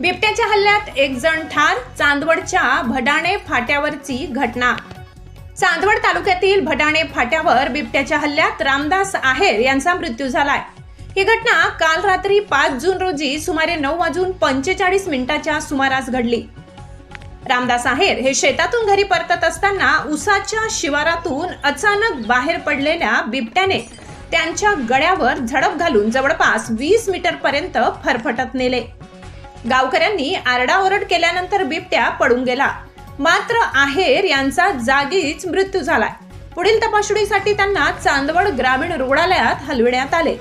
बिबट्याच्या हल्ल्यात एक जण ठार चांदवडच्या भडाणे फाट्यावरची घटना. चांदवड तालुक्यातील भटाणे फाट्यावर बिबट्याच्या हल्ल्यात रामदास आहेर यांचा मृत्यू झालाय. ही घटना काल रात्री पाच जून रोजी सुमारे नऊ वाजून पंचेचाळीस मिनिटाच्या सुमारास घडली. रामदास आहेर हे शेतातून घरी परतत असताना उसाच्या शिवारातून अचानक बाहेर पडलेल्या बिबट्याने त्यांच्या गळ्यावर झडप घालून जवळपास वीस मीटर पर्यंत फरफटत नेले. गावकऱ्यांनी आरडाओरड केल्यानंतर बिबट्या पडून गेला. मात्र आहेर यांचा जागीच मृत्यू झालाय. पुढील तपासणीसाठी त्यांना चांदवड ग्रामीण रुग्णालयात हलविण्यात आले.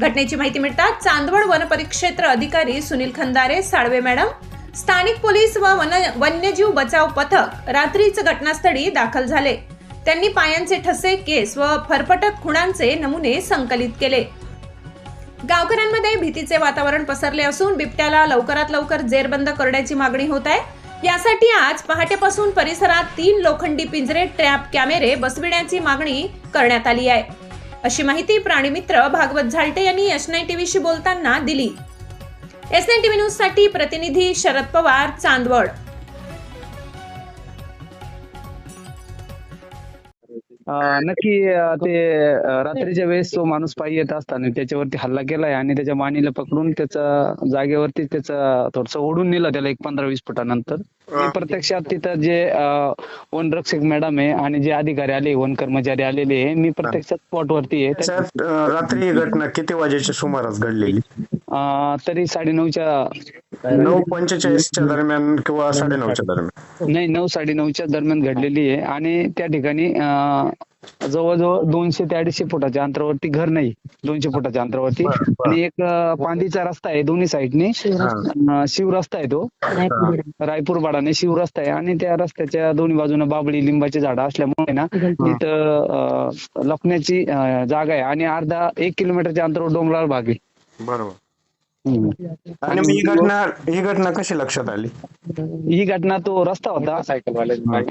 घटनेची माहिती मिळताच चांदवड वनपरिक्षेत्र अधिकारी सुनील खंदारे साळवे मॅडम स्थानिक पोलीस व वन वन्यजीव बचाव पथक रात्रीच घटनास्थळी दाखल झाले. त्यांनी पायांचे ठसे केस व फरफटत खुणांचे नमुने संकलित केले. गावकऱ्यांमध्ये भीतीचे वातावरण पसरले असून बिबट्याला लवकरात लवकर जेरबंद करण्याची मागणी होत आहे. यासाठी आज पहाटेपासून परिसरात तीन लोखंडी पिंजरे ट्रॅप कॅमेरे बसविण्याची मागणी करण्यात आली आहे. अशी माहिती प्राणीमित्र भागवत झालटे यांनी एस नाईन टीव्हीशी बोलताना दिली. एस नाईन टीव्ही न्यूजसाठी प्रतिनिधी शरद पवार चांदवड. नक्की ते रात्रीच्या वेळेस तो माणूस पायी येत असताना त्याच्यावरती हल्ला केलाय आणि त्याच्या मानेला पकडून त्याचा जागेवरती त्याचा थोडस ओढून नेलं त्याला एक पंधरा वीस फुटानंतर. प्रत्यक्षात तिथं जे अं, वनरक्षक मॅडम आहे आणि जे अधिकारी आले वन कर्मचारी आलेले आहे मी प्रत्यक्षात स्पॉट वरती आहे रात्री ही घटना किती वाजेच्या सुमारास घडलेली? तरी साडेनऊच्या नऊ पंचेचाळीसच्या दरम्यान किंवा साडेनऊच्या दरम्यान? नाही नऊ साडेनऊच्या दरम्यान घडलेली आहे. आणि त्या ठिकाणी जवळजवळ दोनशे ते अडीचशे फुटाच्या अंतरावरती घर नाही. दोनशे फुटाच्या अंतरावरती. आणि एक अं, पांदीचा रस्ता आहे दोन्ही साईडने. अं, शिव रस्ता आहे तो. रायपूर बाडाने शिव रस्ता आहे. आणि त्या रस्त्याच्या दोन्ही बाजूने बाबळी लिंबाची झाडं असल्यामुळे ना तिथं लपण्याची जागा आहे. आणि अर्धा एक किलोमीटरच्या अंतरावर डोंगराळ भाग आहे. बरोबर. आणि मग ही घटना ही घटना कशी लक्षात आली? ही घटना तो रस्ता होता.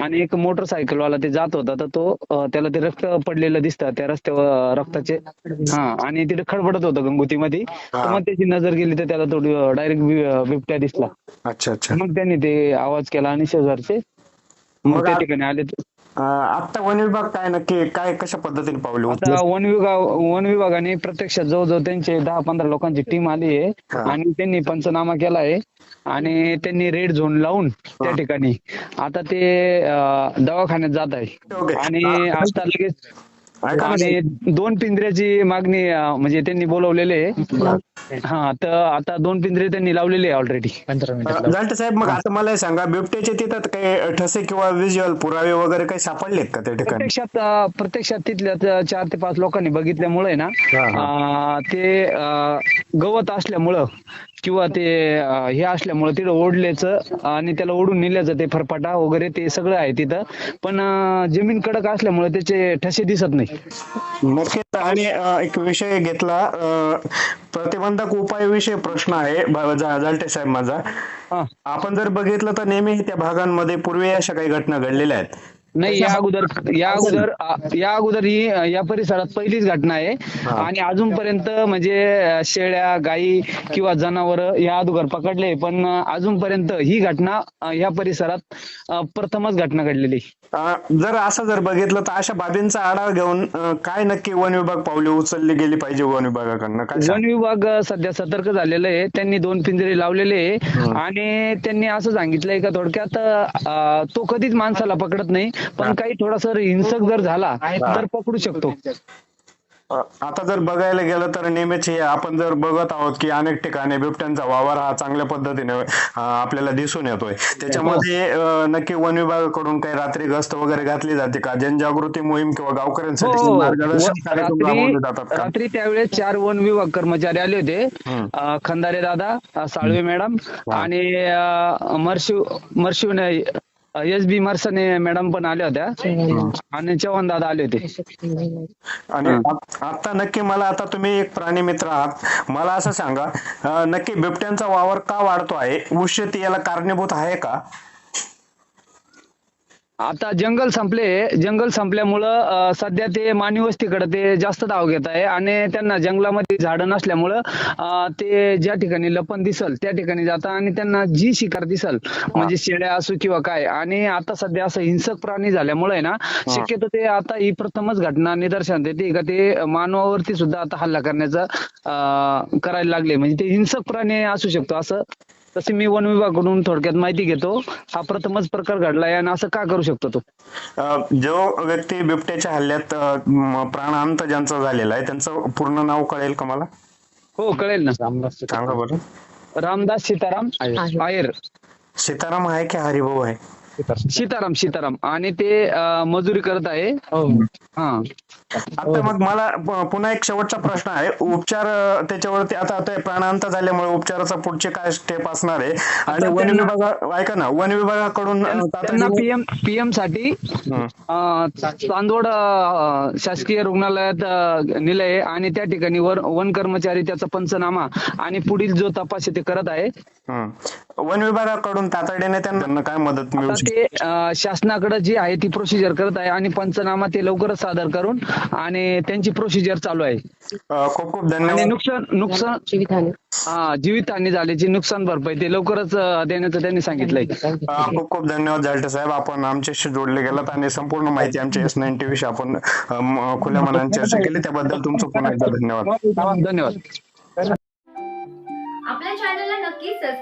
आणि एक मोटरसायकल वाला ते जात होता. तर तो अं, त्याला ते रक्त पडलेलं दिसतं. त्या रस्त्यावर रक्ताचे हा आणि तिथे खडबडत होतं गंगोतीमध्ये. तर मग त्याची नजर गेली तर त्याला तो डायरेक्ट बिबट्या दिसला. अच्छा अच्छा. मग त्यांनी ते आवाज केला आणि शेजारचे मग मग त्या ठिकाणी आले. आता वन विभाग काय नक्की काय कशा पद्धतीने पावले आता? वन विभाग वन विभागाने प्रत्यक्षात जवळजवळ त्यांचे दहा पंधरा लोकांची टीम आली आहे. आणि त्यांनी पंचनामा केला आहे आणि त्यांनी रेड झोन लावून त्या. ठिकाणी आता ते दवाखान्यात जात आहे. आणि आता लगेच आणि दोन पिंजऱ्याची मागणी म्हणजे त्यांनी बोलवलेले आहे. हा तर आता दोन पिंजरे त्यांनी लावलेले आहे ऑलरेडी जालटे साहेब मग आता मला सांगा बिबट्याचे तिथं काही ठसे किंवा विज्युअल पुरावे वगैरे काही सापडलेत का त्या ठिकाणी? प्रत्यक्षात प्रत्यक्षात तिथल्या चार ते पाच लोकांनी बघितल्यामुळे ना ते गवत असल्यामुळं किंवा ते हे असल्यामुळं तिथं ओढल्याचं आणि त्याला ओढून नेल्याचं ते फरफाटा वगैरे ते सगळं आहे तिथं. पण जमीन कडक असल्यामुळे त्याचे ठसे दिसत नाही. नक्कीच. आणि एक विषय घेतला. प्रतिबंधक उपायाविषयी प्रश्न आहे. जालटे साहेब माझा. आपण जर बघितलं तर नेहमी त्या भागांमध्ये पूर्वी अशा काही घटना घडलेल्या आहेत. नाही या अगोदर या अगोदर या अगोदर ही या परिसरात पहिलीच घटना आहे. हा. आणि अजूनपर्यंत म्हणजे शेळ्या गायी किंवा जनावर या अगोदर पकडले पण अजूनपर्यंत ही घटना या परिसरात प्रथमच घटना घडलेली. जर असं जर बघितलं तर अशा बाबींचा आढावा घेऊन काय नक्की वन विभाग पावले उचलली गेली पाहिजे वन विभागाकडनं? वन विभाग अं, सध्या सतर्क झालेलं आहे. त्यांनी दोन पिंजरे लावलेले आहे. आणि त्यांनी असं सांगितलंय का थोडक्यात तो कधीच माणसाला पकडत नाही. पण काही थोडासा हिंसक जर झाला तर पकडू शकतो. आता जर बघायला गेलं तर नेहमीच हे आपण जर बघत आहोत की अनेक ठिकाणी बिबट्यांचा वावर हा चांगल्या पद्धतीने आपल्याला दिसून येतोय. त्याच्यामध्ये नक्की वन विभागाकडून काही रात्री गस्त वगैरे घातली जाते का? जनजागृती मोहीम किंवा गावकऱ्यांसाठी हो मार्गदर्शन कार्यक्रम जातात रात्री त्यावेळेस चार वन विभाग कर्मचारी आले होते. खंदारे दादा साळवे मॅडम आणि मर्शिव मर्शिव एस बी मर्सने मॅडम पण आल्या होत्या. आणि चव्हाण दादा आले होते. आणि आता नक्की मला आता तुम्ही एक प्राणी मित्र आहात. मला असं सांगा अं, नक्की बिबट्यांचा वावर का वाढतो आहे? शेती याला कारणीभूत आहे का? आता जंगल संपले. जंगल संपल्यामुळं सध्या ते मानवी वस्तीकडे ते जास्त धाव घेत आहे आणि त्यांना जंगलामध्ये झाडं नसल्यामुळं ते ज्या ठिकाणी लपण दिसल त्या ठिकाणी जातात आणि त्यांना जी शिकार दिसल म्हणजे शेळ्या असो किंवा काय. आणि आता सध्या असं हिंसक प्राणी झाल्यामुळे ना शक्यतो ते आता ही प्रथमच घटना निदर्शन देते. का ते मानवावरती सुद्धा आता हल्ला करण्याचा करायला लागले. म्हणजे ते हिंसक प्राणी असू शकतो असं तसे मी वन विभागाकडून थोडक्यात माहिती घेतो. हा प्रथमच प्रकार घडलाय आणि असं का करू शकतो तो? जो व्यक्ती बिबट्याच्या हल्ल्यात प्राणांत ज्यांचा झालेला आहे त्यांचं पूर्ण नाव कळेल का मला? हो कळेल ना. सांगा बरं. रामदास सीताराम आयर सीताराम आहे की हरिभाऊ आहे? सीताराम. सीताराम आणि ते अं, मजुरी करत आहे. हा. आता मग मला प- पुन्हा एक शेवटचा प्रश्न आहे. उपचार अ, त्याच्यावरती आता ते प्राणांत झाल्यामुळे उपचाराचा पुढचे काय स्टेप असणार आहे? आणि वन त्यांना- विभागा ऐका ना वन विभागाकडून अ, त्यांना तातडीने- पीएम पीएमसाठी हं. अं, चांदवड अं, शासकीय रुग्णालयात अं, नेलंय आणि त्या ठिकाणी वर वन कर्मचारी त्याचा पंचनामा आणि पुढील जो तपास आहे ते करत आहे. हं. वन विभागाकडून तातडीने त्यांना काय मदत मिळू ते शासनाकडे जी आहे ती प्रोसिजर करत आहे आणि पंचनामा ते लवकरच सादर करून आणि त्यांची प्रोसिजर चालू आहे. खूप खूप आणि धन्यवाद नुकसान नुकसान हा जीवितहानी झाल्याची नुकसान भरपाई ते लवकरच देण्याचं त्यांनी सांगितलंय. खूप खूप धन्यवाद जालटे साहेब आपण आमच्याशी जोडले गेलात आणि संपूर्ण माहिती आमच्या एस नाईन्टी विषयी आपण खुल्या मनाने चर्चा केली त्याबद्दल तुमचं पुन्हा एकदा धन्यवाद. धन्यवाद.